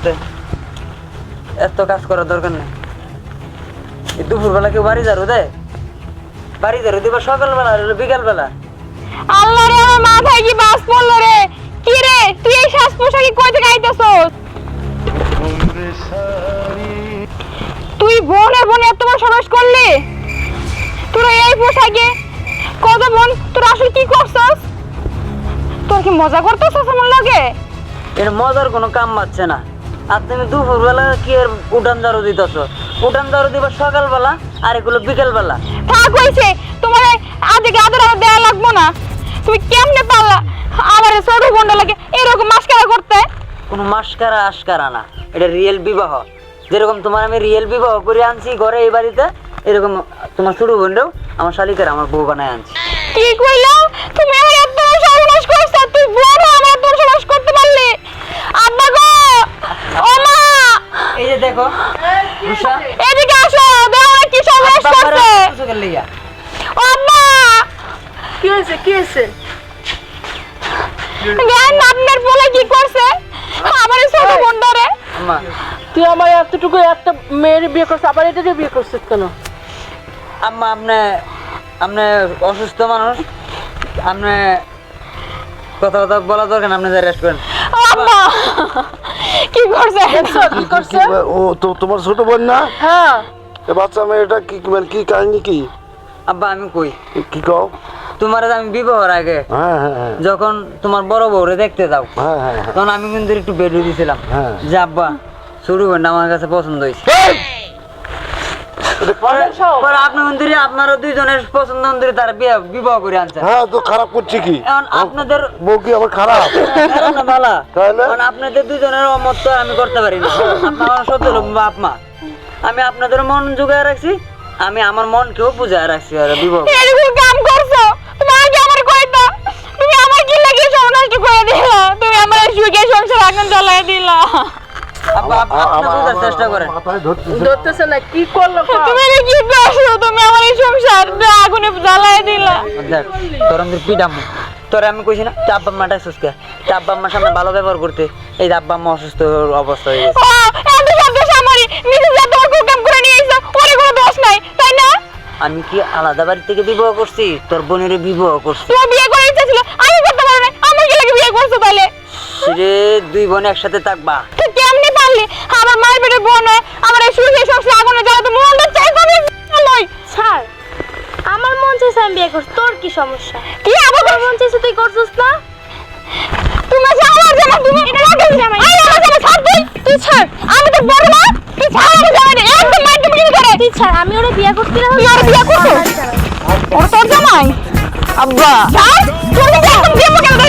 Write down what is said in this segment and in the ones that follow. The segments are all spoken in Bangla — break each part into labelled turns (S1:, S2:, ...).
S1: আস্তে। এত কাজ করার দরকার নেই। দুপুরবেলা কেউ বাড়ি যারো দেয় বাড়ি যারো দিবা সকালবেলা বিকালবেলা।
S2: আল্লাহ রে আমার মাথায় কি বাস পড়ল রে? কি রে? তুই এই শ্বাস পোশাকি কই থেকে আইতাছস? তুই বোনের বোনে এত বড় সাহস করলি? তোরা এই পোশাকে? কত বোন তোরা আসলে কি করছস? তোর কি মজা করতেছস আমার লাগে?
S1: এটা মজার কোনো কাম পাচ্ছে না। আর তুমি দুপুরবেলা কি আর উঠান ঝাড়ু দিতেছ? উঠান ঝাড়ু দিবা সকালবেলা আর এগুলো বিকালবেলা।
S2: থাক হইছে তোমার আজকে আদর আর দেয়া লাগবো না। তুমি কেমনে পারলা আমার ছোট বোনটা লাগে এরকম মাস্কারা করতে?
S1: কোনো মাস্কারা আশকারা না এটা রিয়েল বিবাহ। যেরকম তোমার আমি রিয়েল বিবাহ করে আনছি ঘরে এই বাড়িতে এরকম তোমার ছোট বোনটাও আমার শালিকার আমার বউ বানায় আনছি।
S2: কি কইলা তুমি আমার এত বড় সর্বনাশ করছ তুই বড় আমার এত বড় সর্বনাশ করতে পারলি আব্বা গো ও মা
S1: এই যে দেখো।
S2: এদিকে আসো দেখো কি ও আম্মা
S3: কি হয়েছে কি হয়েছে?
S2: জ্ঞান আপনার বলে কি করছে? আমার ছোট বোনটারে
S1: আম্মা।
S3: তুই আমার এতটুকু একটা মেয়ের বিয়ে করছিস আবার এটা বিয়ে করছিস কেন?
S1: আম্মা আপনি আপনি অসুস্থ মানুষ। আপনি কথা কথা বলা দরকার আপনি যা রেস্ট করেন।
S2: আম্মা! কি করছে?
S3: কি করছে?
S4: ও তো তোমার ছোট বোন না?
S3: হ্যাঁ।
S4: এ বাচ্চা মেয়েটা কি মানে কি কাহিনী কি?
S1: আব্বা আমি কই?
S4: কি কও?
S1: তোমার আমি বিবাহর আগে
S4: হ্যাঁ হ্যাঁ হ্যাঁ।
S1: যখন তোমার বড় বউরে দেখতে যাও
S4: হ্যাঁ হ্যাঁ হ্যাঁ।
S1: তখন আমি কিন্তু একটু বেডে দিয়েছিলাম
S4: হ্যাঁ।
S1: যে আব্বা শুরু করেন আমার কাছে পছন্দ হয়েছে। পরে আপনি মন্দিরে আপনারও দুইজনের পছন্দ মন্দিরে তার বিয়ে বিবাহ করে আনছেন
S4: হ্যাঁ তো খারাপ করছে কি?
S1: এখন আপনাদের
S4: বউ কি আবার খারাপ?
S1: কারণ
S4: তাহলে?
S1: আপনাদের দুজনের অমত তো আমি করতে পারি না। আপনার সত্য লোক বাপ মা। আমি আপনাদের মন জোগায় রাখছি আমি আমার মনকেও বুঝায় রাখছি আর বিবাহ।
S2: এরকম কাম করছ তুমি আগে আমার কইতা তুমি আমার কি লাগিয়ে সর্বনাশ করে দিলা? তুমি আমার সুখে সংসার আগুন জ্বালাই দিলা।
S1: চেষ্টা করেন।
S4: ধরতেছে।
S3: ধরতেছে না কি করল
S2: তুমি কি করছ তুমি আমার এই সংসার আগুনে জ্বালাই দিলা।
S1: দেখ তোর আমি তোর কইছি না সামনে ভালো ব্যবহার করতে। এই যে আব্বা আম্মা অসুস্থ অবস্থা হয়ে গেছে। আমি কি আলাদা বাড়ি থেকে বিবাহ করছি? তোর বোনের বিবাহ করছি।
S2: বিয়ে করার ইচ্ছা ছিল আমি করতে পারো না। আমার কি লাগে বিয়ে করছ তাহলে
S1: রে দুই বোন একসাথে থাকবা।
S2: পারলি আমার মায়ের পেটে বোন হয় আমার এই সুখে সংসার আগুনে জ্বালাতে মনটা চাই তবে লই
S5: ছাড় আমার মন চাইছে আমি বিয়ে করছি তোর কি সমস্যা?
S2: কি আবার
S5: তোর? মন চাইছে তুই করছিস না?
S2: তুমি আমার জামা তুমি এটা আমার ছাড় তুই। তুই ছাড় আমি তো বড় না তুই ছাড় আমার জামা একদম মাইট তুমি কি করে।
S5: তুই ছাড় আমি ওরে বিয়ে করতে না
S2: তুই ওরে বিয়ে করছ? ওর তোর জামাই?
S1: আব্বা।
S2: ছাড় তুই তো একদম বিয়ে করে।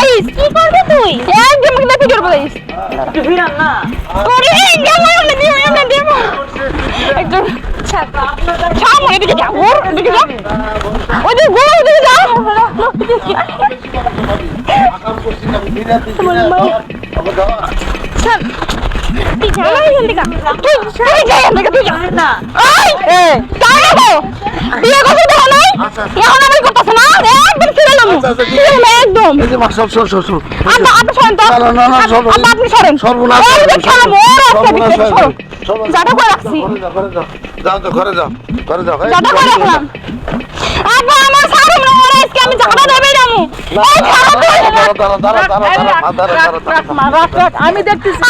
S2: দেইস
S5: কি করবি তুই?
S2: একদম কিন্তু তুই করব দেইস
S1: একটু ফিরান না
S2: তোরে জামাই আমি দিও আমি দিও একদম
S5: ছাড়।
S2: মনে দিকে যা। ওর দিকে যা। ওই যে। গোড়া দিকে যা
S5: ছাড়। তুই যা না এখান থেকে?
S2: তুই তুই যা এখান থেকে? তুই যা।
S1: না
S2: এই তাই না বিয়ে করতে দাও নাই? এখন আমি করতেছ না? একদম ছিড়ে নামু একদম।
S4: এই যে মা সব সব সব সব
S2: আব্বা আপনি সরেন তো।
S4: না, না, না, না,
S2: আব্বা আপনি সরেন।
S4: সর্বনাশ
S2: ওই যে খেলাম ওর একটা
S4: সর্বনাশ
S2: দিকে সরুন
S4: যাবে। সর্বনাশ।
S2: যাটা করে রাখছি।
S4: যাও, ঘরে যাও। যাও তো ঘরে যাও। ঘরে যাও
S2: যাটা করে রাখলাম। আব্বা আমার সারুম না ওরে আজকে আমি যাটা দেবেই নামু এই খারাপ
S4: দাঁড়া, দাঁড়া, দাঁড়া, দাঁড়া, দাঁড়া, দাঁড়া, মা, দাঁড়া, দাঁড়া, দাঁড়া, দাঁড়া।
S3: মা, রাখ, রাখ, আমি দেখতেছি।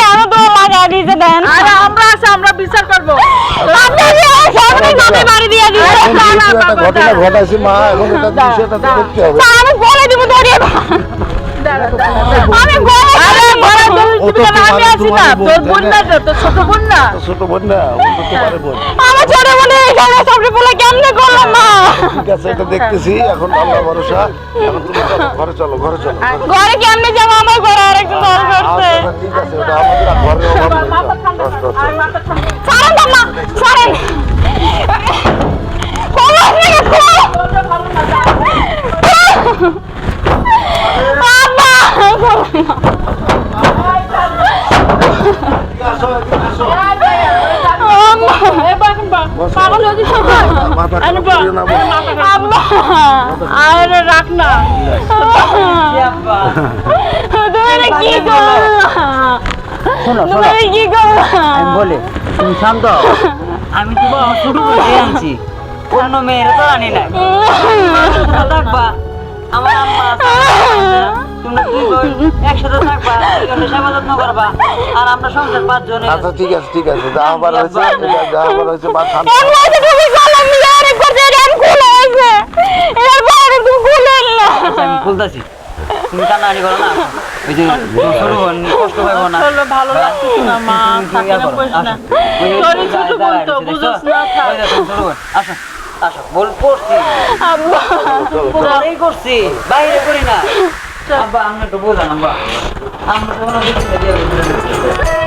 S2: কেন তো লাগা দিতে দেন।
S3: আমরা আছে আমরা বিচার করব।
S2: যাবে বাড়ি দিয়ে দিবেন
S4: এখন ঘটনা ঘটাইছে মা এখন এটা বিষয়টা তো করতে হবে।
S2: আমি বলে দিব ধরিয়ে। আমি দিব
S3: দিবি আমি না। না?
S4: না?
S3: না।
S4: না দেখতেছি এখন আল্লাহ ভরসা। ঘরে চলো ঘরে চলো ঘরে
S2: কেমনে যাব? আমার ঘরে আরেকজন
S4: আচ্ছা, ঠিক আছে ওটা আমাদের আর
S3: আরে না, রাখ না
S2: তুমি
S1: আমি বলি তুমি শান্ত আমি তো আমার ছোট আনছি অন্য মেয়ের তো আনি তোমরা থাকবা আমার আম্মা। তোমরা একসাথে থাকবা দুইজনে সেবা যত্ন করবা আর আমরা সংসার পাঁচজনে।
S4: আচ্ছা ঠিক আছে ঠিক আছে যা হবার হয়েছে এটা যা হবার হয়েছে মা ঠান্ডা
S2: এর মধ্যে তুমি কলম নিয়ে অনেক করছে এটা খুলে হয়েছে। এর পরে তুমি খুলে না
S1: আচ্ছা, আমি খুলতেছি। তুমি কান্নাকাটি করো না। ওই যে তোমার ছোট কষ্ট পাবো না।
S3: আসলে ভালো লাগতেছে না মা
S1: তুমি- তুমি
S3: থাকে না
S1: করো,
S3: না
S1: আসো। ওই যে
S3: তোরই ছোট বোন তো
S1: রয়েছে,
S3: না থাক।
S1: ওই দেখো, আসো আসো বল পড়ছি
S2: আব্বা।
S1: এই করছি বাইরে করি না। আব্বা আমরা একটু বোঝান আব্বা আমরা তো কোনো কিছু দিয়ে